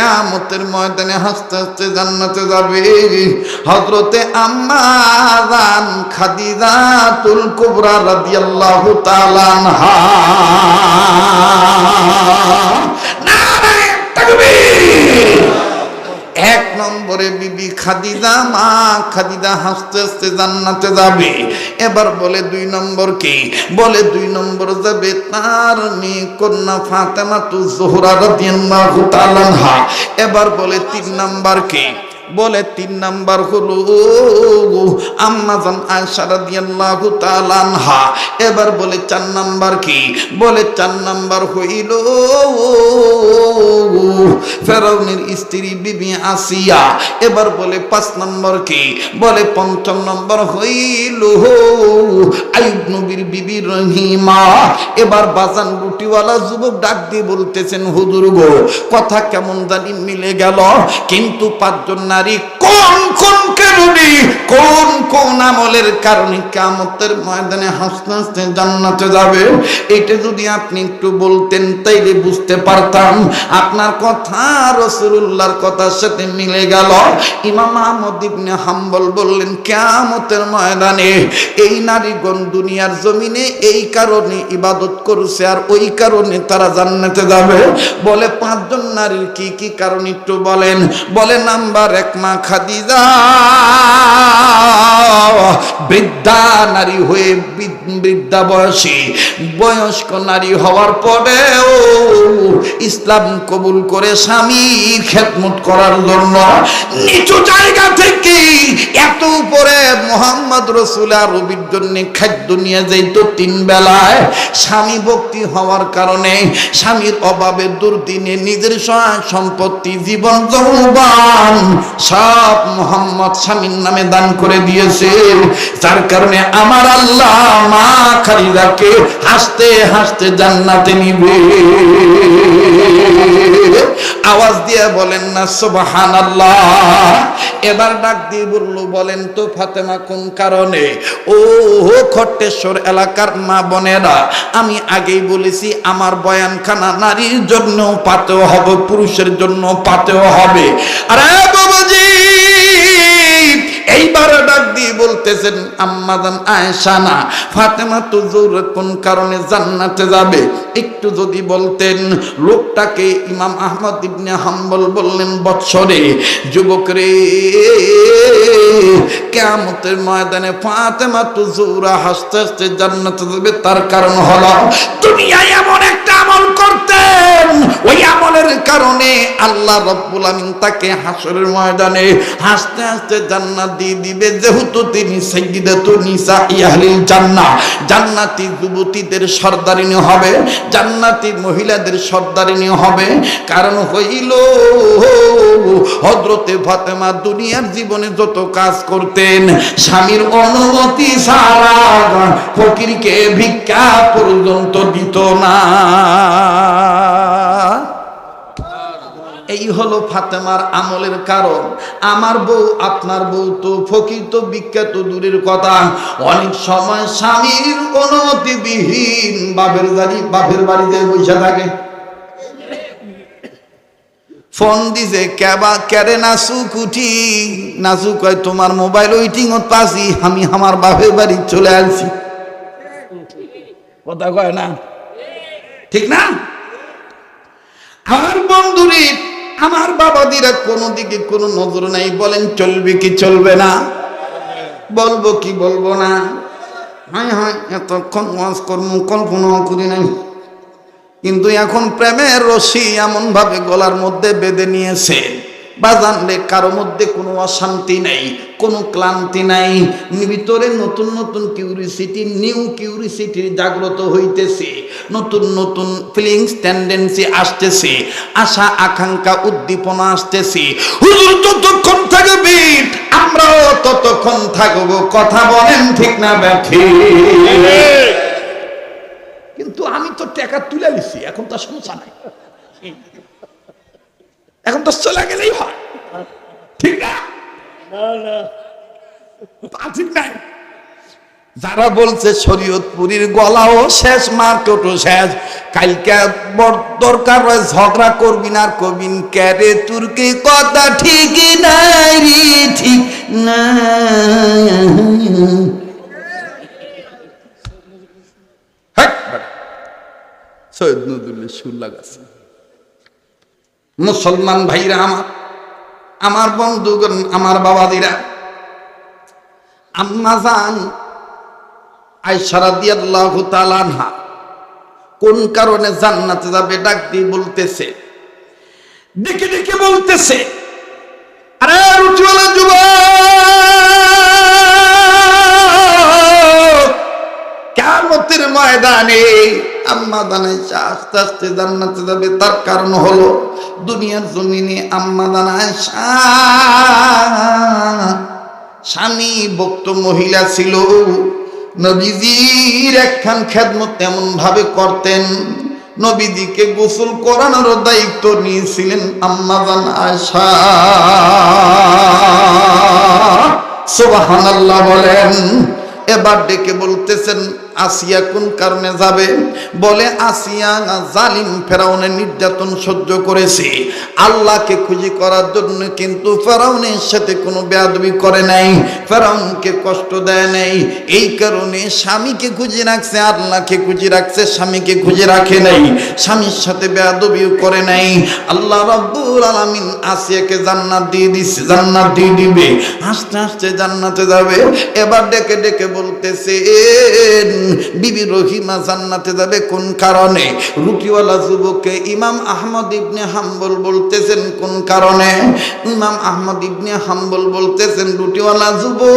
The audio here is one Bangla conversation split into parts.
কেয়ামতের ময়দানে হাসতে হাসতে জান্নাতে যাবে। হজরতে আম্মা জান খাদিজা তুল কুবরা রাদিয়াল্লাহু তাআলা নারায়ে তাকবীর। এক নম্বরে বিবি খাদিদা মা খাদিদা হাসতে হাসতে জান্নাতে যাবে। এবার বলে দুই নম্বর কে? বলে দুই নম্বর যাবে তার মেয়ে কন্যা ফাতেমা তু জোহরা রাদিয়াল্লাহু তাআলা এবার বলে তিন নম্বর কি? বলে তিন নাম্বার হলো, আম্মাজান আয়সা রাদিয়াল্লাহু তাআলা আনহা। এবার বলে চার নাম্বার কি? বলে চার নাম্বার হইল, ফেরাউনের স্ত্রী বিবি আসিয়া। এবার বলে পাঁচ নম্বর কি? বলে পঞ্চম নম্বর হইল আইব নবীর বিবি রহিমা। এবার বাজান রুটিওয়ালা যুবক ডাক দিয়ে বলতেছেন, হুজুর গো, কথা কেমন জানি মিলে গেল। কিন্তু পাঁচজন নারী কোন কোন কারণে, কোন কোন আমলের কারণে কামতের ময়দানে হাসতে হাসতে জান্নাতে যাবে? এটা যদি আপনি একটু বলতেন, তাইলে বুঝতে পারতাম। আপনার কথা রসুল্লাহর কথার সাথে মিলে গেল। ইমাম আহমদ ইবনে হাম্বল বললেন, কেয়ামতের ময়দানে এই নারীগণ দুনিয়ার জমিনে এই কারণে ইবাদত করছে আর ওই কারণে তারা জান্নাতে যাবে। বলে পাঁচজন নারীর কি কি কারণ একটু বলেন। বলে নাম্বার এক মা খাদিজা, বৃদ্ধা নারী হয়ে বৃদ্ধা বয়সী, বয়স্ক নারী হওয়ার পরেও ইসলাম কবুল করে স্বামীর খেদমত করার জন্য নিচু জায়গা থেকে এত উপরে মোহাম্মদ রসুল আর রবির জন্য খাদ্য নিয়ে যাইত তিন বেলায়। স্বামী ভক্তি হওয়ার কারণে স্বামীর অভাবে দুর্দিনে নিজের সম্পত্তি জীবন যৌবান সব মোহাম্মদ স্বামীর নামে দান করে দিয়েছে। যার কারণে আমার আল্লাহ মা খালিদাকে হাসতে হাসতে জান্নাতে নিবে। আওয়াজ দিয়ে বলেন না সুবহান এবার ডাক দিয়ে বলল, বলেন তো ফাতেমা, কোন কারণে? ও খট্টেশ্বর এলাকার মা বোনেরা, আমি আগেই বলেছি, আমার বয়ানখানা নারীর জন্য পাতেও হবে, পুরুষের জন্য পাতেও হবে। আরে এইবার ডাক দিয়ে বলতেছেন আম্মাদান আয়েশা না, ফাতেমা তো জোর, কোন কারণে জান্নাতে যাবে? একটু যদি বলতেন, লোকটাকে ইমাম আহমদ ইবনে হাম্বল বললেন, বৎসরে যুবক রে কেয়ামতের ময়দানে ফাতেমা তো জোরা, হাসতে হাসতে জান্নাতে যাবে, তার কারণ হলো দুনিয়ায় ওই আমলের কারণে আল্লাহ রব্বুল আমিন তাকে হাসরের ময়দানে হাসতে হাসতে জান্নাত দিয়ে দিবে। যেহেতু তিনি সাইয়্যিদাতু নিসা ইয়াহলিল জান্নাহ। জান্নাতি যুবতীদের সর্দারিনী হবে, জান্নাতি মহিলাদের সর্দারিনী হবে। কারণ হইল, হযরতে ফাতেমা দুনিয়ার জীবনে যত কাজ করতেন, স্বামীর অনুমতি ছাড়া ফকিরকে ভিক্ষা পর্যন্ত দিত না। এই হলো ফাতেমার আমলের কারণ। আমার বউ, আপনার বউ তো ফকির, তো বিখ্যাত, দূরের কথা। অনেক সময় স্বামীর অনুমতি বিহীন বাপের বাড়ি, বাপের বাড়িতে বসে থাকে। ফোন দিছে, কেবা, কেরে নাসু কুটি নাসু কয় তোমার মোবাইল ওয়েটিং পাসি আমি আমার বাপের বাড়ি চলে আসছি কথা কয় না? ঠিক না? আমার বন্ধুরে, আমার বাবাদিরা কোনো দিকে কোনো নজর নাই, বলেন, চলবে কি চলবে না? বলব কি বলব না? হ্যাঁ হ্যাঁ এতক্ষণ ওয়াজ কর্ম কল্পনা করি নাই। কিন্তু এখন প্রেমের রশি এমন ভাবে গলার মধ্যে বেঁধে নিয়েছে। বা জানলে কারও মধ্যে কোনো অশান্তি নেই, কোনো ক্লান্তি নাই। ভিতরে নতুন নতুন কিউরিসিটি নিউ কিউরিসিটির জাগ্রত হইতেছে। নতুন নতুন ফিলিংস টেন্ডেন্সি আসতেছে। আশা, আকাঙ্ক্ষা, উদ্দীপনা আসতেছে। হুজুর যতক্ষণ থাকবে, আমরাও ততক্ষণ থাকব। কথা বলেন ঠিক না ব্যাঠি কিন্তু আমি তো টাকা তুলে নিছি, এখন তো সমস্যা নাই। এখন তো চলে গেলেই হয়। ঠিক না? তা ঠিক নাই। যারা বলছে শরীয়তপুরীর গলাও শেষ মার্কেটও শেষ কালকে বড় দরকার হয় ঝগড়া করবি না আর কবিন ক্যারে তুর্কি কথা? ঠিক নাই রে ঠিক না সৈয়দ নজরুলের সুর লাগাছে মুসলমান ভাইরা আমার আমার বন্ধুগণ, আমার বাবাদিরা আম্মা জান আইসারাদিয়াল্লাহু তাআলা আনহা কোন কারণে জান্নাতে যাবে ডাক দিয়ে বলতেছে। ডেকে ডেকে বলতেছে, আরে রুচিওয়ালা যুবক কেমতের ময়দানে আম্মা দানাই আস্তে আস্তে জান্নাতে যাবে। তার কারণ হলো, দুনিয়ার জমিনে আম্মা দানায় স্বামী ভক্ত মহিলা ছিল। নবীজির একখান খেদমত এমন ভাবে করতেন। নবীজিকে গোসল করানোর দায়িত্ব নিয়েছিলেন আম্মা জান আয়সা সুবহানাল্লাহ বলেন, এবার ডেকে বলতেছেন আসিয়া কোন কারণে যাবে? বলে, আসিয়া জালিম ফেরাউনের নির্যাতন সহ্য করেছে। আল্লাহকে খুঁজি করার জন্য কিন্তু ফেরাউনের সাথে কোনো বেয়াদবি করে নাই। ফেরাউনকে কষ্ট দেয় নাই। এই কারণে স্বামীকে খুঁজে রাখছে, আল্লাহকে খুঁজে রাখছে, স্বামীকে খুঁজে রাখে নাই। স্বামীর সাথে বেয়াদবিও করে নাই। আল্লাহ রব্বুল আলামিন আসিয়াকে জান্নাত দিয়ে দিচ্ছে জান্নাত দিয়ে দিবে। আস্তে আস্তে জান্নাতে যাবে। এবার ডেকে ডেকে বলতেছে বিবি রহিমা জান্নাতে যাবে কোন কারণে? রুটিওয়ালা যুবককে ইমাম আহমদ ইবনে হাম্বল বলতেছেন, কোন কারণে? ইমাম আহমদ ইবনে হাম্বল বলতেছেন, রুটিওয়ালা যুবক,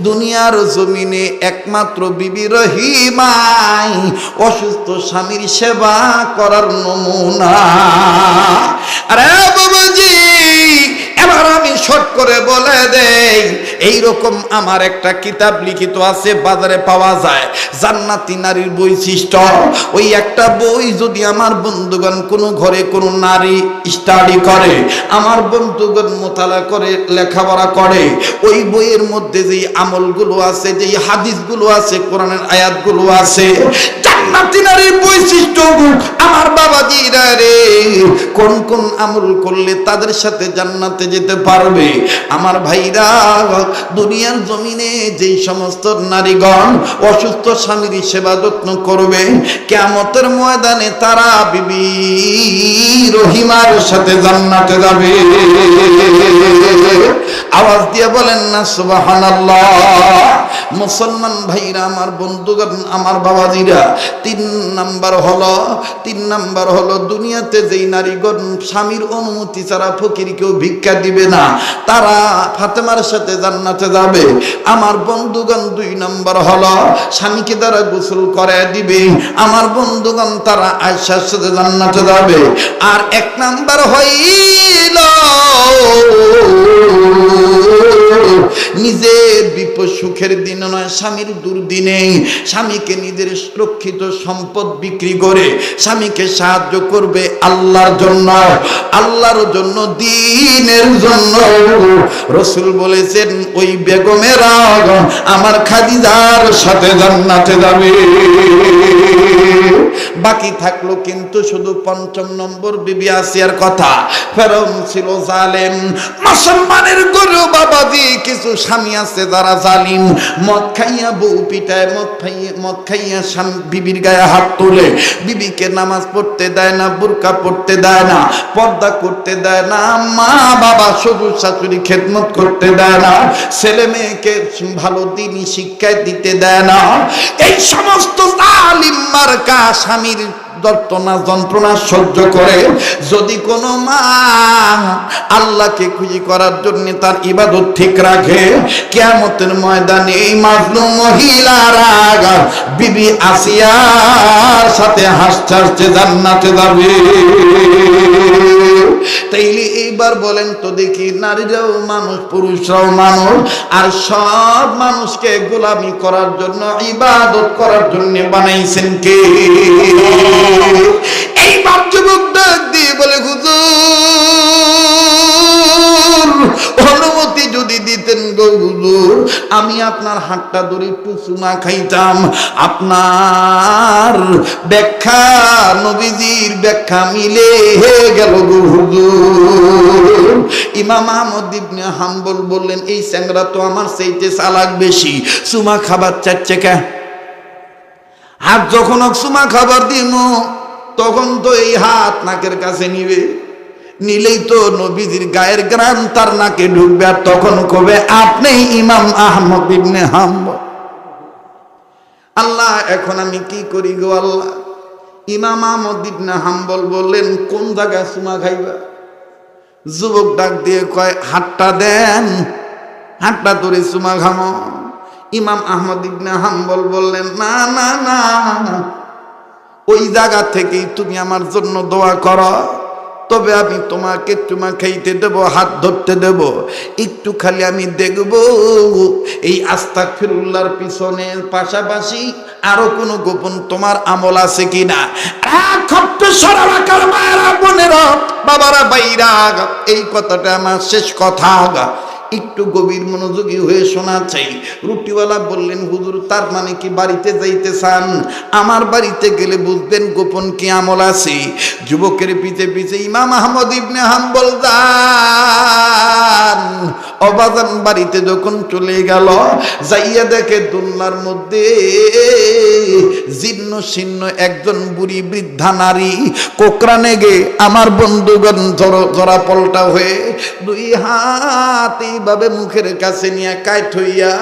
দুনিয়ার জমিনে একমাত্র বিবি রহিমাই অসুস্থ স্বামীর সেবা করার নমুনা। আরে শর্ট করে বলে দেই এই রকম আমার একটা কিতাব লিখিত আছে, বাজারে পাওয়া যায়। জান্নাতি নারীর বৈশিষ্ট্য, ওই একটা বই যদি আমার বন্ধুগণ কোনো ঘরে কোনো নারী স্টাডি করে, আমার বন্ধুগণ মোতালা করে লেখাপড়া করে, ওই বইয়ের মধ্যে যেই আমলগুলো আছে, যেই হাদিসগুলো আছে, কোরআনের আয়াতগুলো আছে জান্নাতি নারীর বৈশিষ্ট্য আমার বাবাজিরা রে, কোন কোন আমল করলে তাদের সাথে জান্নাতে যেতে পারবে? আমার ভাইরা, দুনিয়ার জমিনে যেই সমস্ত নারীগণ অসুস্থ স্বামীর সেবা যত্ন করবে কেমতের ময়দানে তারা বিবি রহিমার সাথে জান্নাতে যাবে। আওয়াজ দিয়ে বলেন না, সুবহানাল্লাহ। মুসলমান ভাইরা, আমার বন্ধুগণ, আমার বাবাজিরা, তিন নাম্বার হলো, তিন নাম্বার হলো দুনিয়াতে যেই নারীগণ স্বামীর অনুমতি ছাড়া ফকির কেউ ভিক্ষা দিবে না, তারা ফাতেমার সাথে জান্নাতে যাবে। আমার বন্ধুগণ দুই নম্বর হলো, স্বামীকে তারা গোসল করে দিবে। আমার বন্ধুগণ তারা আয়সার সাথে জান্নাতে যাবে। আর এক নাম্বার হইল নিজের বিপদ সুখের দিন নয়, স্বামীর দুর্দিনে। স্বামীকে নিজের সুরক্ষিত সম্পদ বিক্রি করে স্বামীকে সাহায্য করবে আল্লাহর জন্য আল্লাহর জন্য, দিনের জন্য। রসুল বলেছেন, ওই বেগমেরা আমার খাদিজার সাথে জান্নাতে যাবে। বাকি থাকল কিন্তু শুধু পঞ্চম নম্বর বিবি আসিয়ার কথা। ফেরম ছিল জালেম। মুসলমানের গরু বাবাজি, কিছু স্বামী আছে যারা জালিম। মদ খাইয়া বউ পিটায়, মদ খাইয়া মদ খাইয়া স্বামী, বিবির গায়ে হাত তোলে। বিবিকে নামাজ পড়তে দেয় না, বুরকা পড়তে দেয় না, পর্দা করতে দেয় না, মা বাবা, শ্বশুর শাশুড়ি খেদমত করতে দেয় না, ছেলে মেয়েকে ভালো দিনই শিক্ষায় দিতে দেয় না। এই সমস্ত জালিম মার্কা স্বামীর যন্ত্রণা যন্ত্রণা সহ্য করে, যদি কোনো মা আল্লাহকে খুশি করার জন্য তার ইবাদত ঠিক রাখে, কেয়ামতের ময়দানে এই মাজলুম মহিলারা বিবি আসিয়ার সাথে হাসতে জান্নাতে যাবে। তাইলে এইবার বলেন তো দেখি নারীরাও মানুষ, পুরুষরাও মানুষ, আর সব মানুষকে গোলামি করার জন্য, ইবাদত করার জন্য বানাইছেন কে? এইবার যুবক ডাক দিয়ে বলে, হুজুর, অনুমতি যদি দিতেন গো হুজুর, আমি আপনার হাতটা ধরে একটু চুমা খাইতাম। আপনার ব্যাখ্যা, নবীজির ব্যাখ্যা মিলে গেল গো হুজুর। ইমাম আহমদ ইবনে হাম্বল বললেন, এই স্যাংরা তো আমার সেইতে চালাক বেশি চুমা খাবার চাচ্ছে কে? হাত যখন সুমা খাবার দিব তখন তো এই হাত নাকের কাছে নিবে। নিলেই তো নবীজির গায়ের গ্রাম তার নাকে ঢুকবে, আর তখন কবে আপনি ইমাম আহমদ ইবনে হাম্ব আল্লাহ, এখন আমি কি করি গো আল্লাহ? ইমাম আহমদ ইবনে হাম্বল বললেন, কোন জায়গায় সুমা খাইবা? যুবক ডাক দিয়ে কয়, হাতটা দেন, হাতটা তোরে সুমা খামো ইমাম আহমদ ইবনে হাম্বল বললেন না না না। ওই জায়গা থেকেই তুমি আমার জন্য দোয়া করো। তবে আমি তোমাকে চুমা খাইতে দেব, হাত ধরতে দেব। একটু খালি আমি দেখব এই আস্তাক ফিরুল্লার পিছনের পাশাপাশি আরও কোনো গোপন তোমার আমল আছে কিনা? বাবারা বাইরা এই কথাটা আমার শেষ কথা। একটু গভীর মনোযোগী হয়ে শোনা চাই। রুটিওয়ালা বললেন, হুজুর, তার মানে কি বাড়িতে যাইতে চান? আমার বাড়িতে গেলে বুঝবেন গোপন কি আমল আছে? যুবকের পিছে পিছে ইমাম আহমদ ইবনে হাম্বল দান অবাদান বাড়িতে যখন চলে গেল, যাইয়া দেখে দুলনার মধ্যে জীর্ণ শীর্ণ একজন বুড়ি বৃদ্ধা নারী কোকরানে গে আমার বন্ধুগণ জরা পল্টা হয়ে দুই হাত এইভাবে মুখের কাছে নিয়ে কাইট হইয়া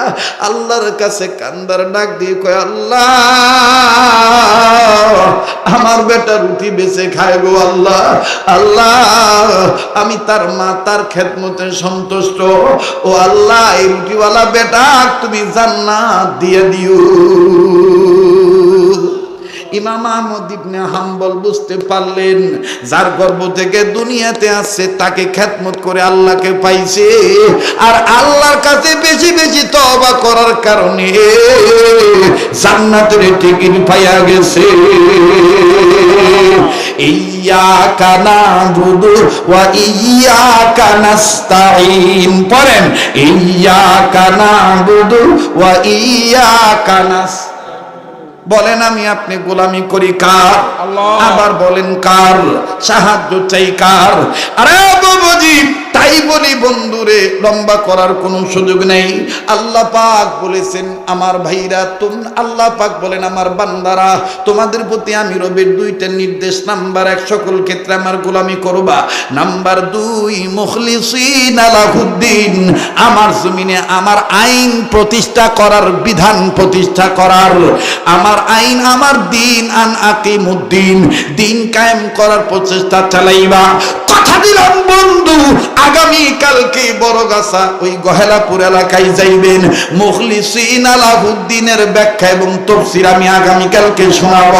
আল্লাহর কাছে কান্দার ডাক দিয়ে কয়, আল্লাহ, আমার বেটা রুটি বেছে খায় গো আল্লাহ আল্লাহ, আমি তার মা, তার খেদমতে সন্তুষ্ট। ও আল্লাহ এই বেটা তুমি জান্নাত দিয়ে দিও। ইমাম আহমদ ইবনে হাম্বল বুঝতে পারলেন, যার গর্ব থেকে দুনিয়াতে আসছে, তাকে খ্যাতমত করে আল্লাহকে পাইছে, আর আল্লাহর কাছে বেশি বেশি তওবা করার কারণে জান্নাতের টিকিট পাইয়া গেছে। পড়েন, ইয়াকা নাবুদু ওয়া ইয়াকা নাস্তাইন বলেন আমি আপনি গোলামি করি কার? আবার বলেন কার? সাহায্য চাই কার? আরে বাবুজি তাই বলি বন্ধুরে লম্বা করার কোনো সুযোগ নেই। আল্লাহ পাক বলেছেন, আমার ভাইরা, তুম আল্লাহ পাক বলেন, আমার বান্দারা, তোমাদের প্রতি আমি রবের দুইটা নির্দেশ। নাম্বার এক, সকল ক্ষেত্রে আমার গোলামি করবা। নাম্বার দুই, মুখলিসিন আলাহুদ্দিন, আমার জমিনে আমার আইন প্রতিষ্ঠা করার বিধান প্রতিষ্ঠা করার। আমার আইন, আমার দিন, আন আকিমুদ্দিন, দিন কায়েম করার প্রচেষ্টা চালাইবা। কথা দিলাম, বন্ধু আগামী কালকে বড় গাছা ওই গহেলাপুর এলাকায় যাইবেন। আলাহুদ্দিনের ব্যাখ্যা এবং তফসির আমি আগামী কালকে শোনাব।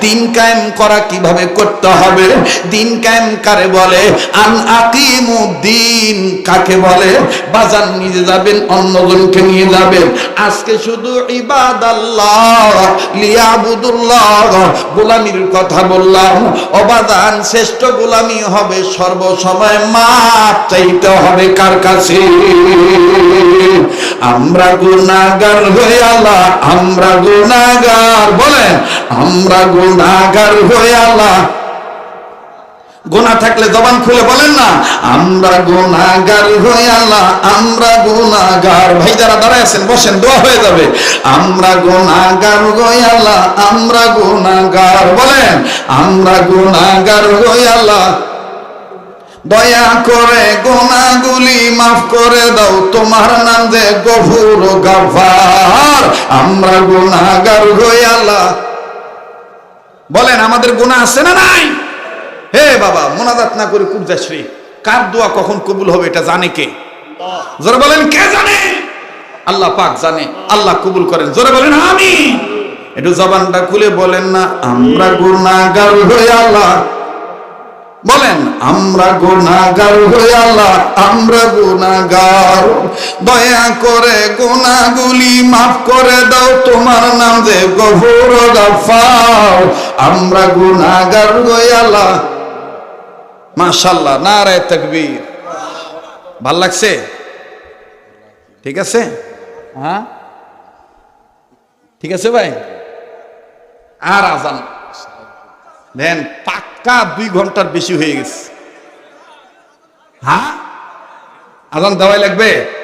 দিন কায়েম করা কীভাবে করতে হবে? দিন কায়েম কারে বলে? আন আকিমুদ্দিন কাকে বলে? বাজার নিয়ে যাবেন, অন্যজনকে নিয়ে যাবেন। আজকে শুধু ইবাদাল্লাহ, লিয়াবুদুল্লাহ গোলামির কথা বললাম। অবাদান শ্রেষ্ঠ গোলামি হবে সর্বসময় মাপ চাইতে হবে কার কাছে? আমরা গুনাগার হয়ে আল্লাহ, আমরা গুনাগার বলেন, আমরা গুনাগার হয়ে আল্লাহ। গোনা থাকলে জবান খুলে বলেন না, আমরা গুনাগার আল্লাহ, আমরা গুনাগার ভাই, যারা দাঁড়ায় আছেন, বসেন, দোয়া হয়ে যাবে। আমরা গুনাগার আল্লাহ, আমরা গুনাগার বলেন, আমরা গুনাগার আল্লাহ। দয়া করে গোনাগুলি মাফ করে দাও, তোমার নাম যে আমরা গুনাগার বলেন, আমাদের গুনাহ আছে না নাই? হে বাবা, মোনাজাত না করে কুব কার দোয়া কখন কবুল হবে এটা জানে কে? জোরে বলেন, কে জানে? আল্লাহ পাক জানে, আল্লাহ কবুল করেন। জোরে বলেন আমি একটু জবানটা খুলে বলেন না, আমরা গুনাহগার হয়ে আল্লাহ। বলেন, আমরা গুনাহগার হয়ে আল্লাহ, আমরা গুনাহগার। দয়া করে গুনাহগুলি মাফ করে দাও, তোমার নাম যে গফুর গাফার আমরা গুনাহগার হয়ে আল্লাহ। মাশাল্লাহ নারায় তাকবীর। ভালো লাগছে? ঠিক আছে? হ্যাঁ? ঠিক আছে ভাই? আর আজান। দেন পাক্কা দুই ঘণ্টার বেশি হয়ে গেছে। হ্যাঁ? আজান দেওয়াই লাগবে?